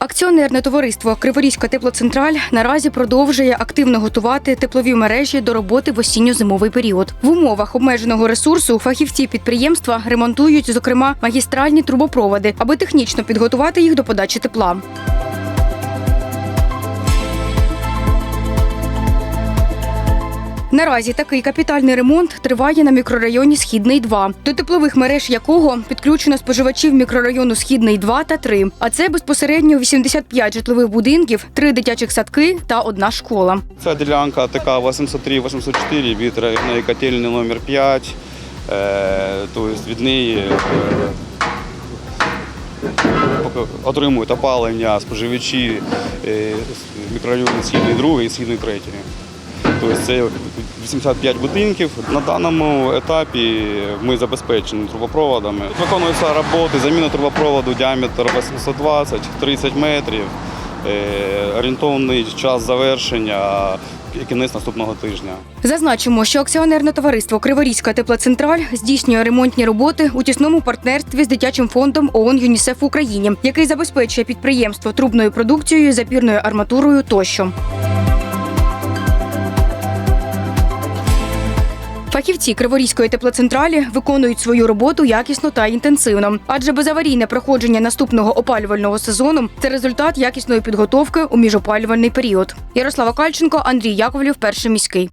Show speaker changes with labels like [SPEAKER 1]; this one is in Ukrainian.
[SPEAKER 1] Акціонерне товариство Криворізька теплоцентраль наразі продовжує активно готувати теплові мережі до роботи в осінньо-зимовий період. В умовах обмеженого ресурсу фахівці підприємства ремонтують, зокрема, магістральні трубопроводи, аби технічно підготувати їх до подачі тепла. Наразі такий капітальний ремонт триває на мікрорайоні Східний 2, до теплових мереж якого підключено споживачів мікрорайону Східний 2 та 3. А це безпосередньо 85 житлових будинків, три дитячих садки та одна школа.
[SPEAKER 2] Ця ділянка ТК 803-804 від районної котельні номер 5. Е, тобто від неї е, отримують опалення споживачі е, мікрорайону Східний 2 і Східний 3. Тобто це 85 будинків. На даному етапі ми забезпечені трубопроводами. Виконуються роботи, заміна трубопроводу, діаметр 820-30 метрів. Е, Орієнтовний час завершення кінець наступного тижня.
[SPEAKER 1] Зазначимо, що акціонерне товариство Криворізька теплоцентраль здійснює ремонтні роботи у тісному партнерстві з дитячим фондом ООН ЮНІСЕФ Україні, який забезпечує підприємство трубною продукцією, запірною арматурою тощо. Фахівці Криворізької теплоцентралі виконують свою роботу якісно та інтенсивно, адже безаварійне проходження наступного опалювального сезону це результат якісної підготовки у міжопалювальний період. Ярослава Кальченко, Андрій Яковлів, перший міський.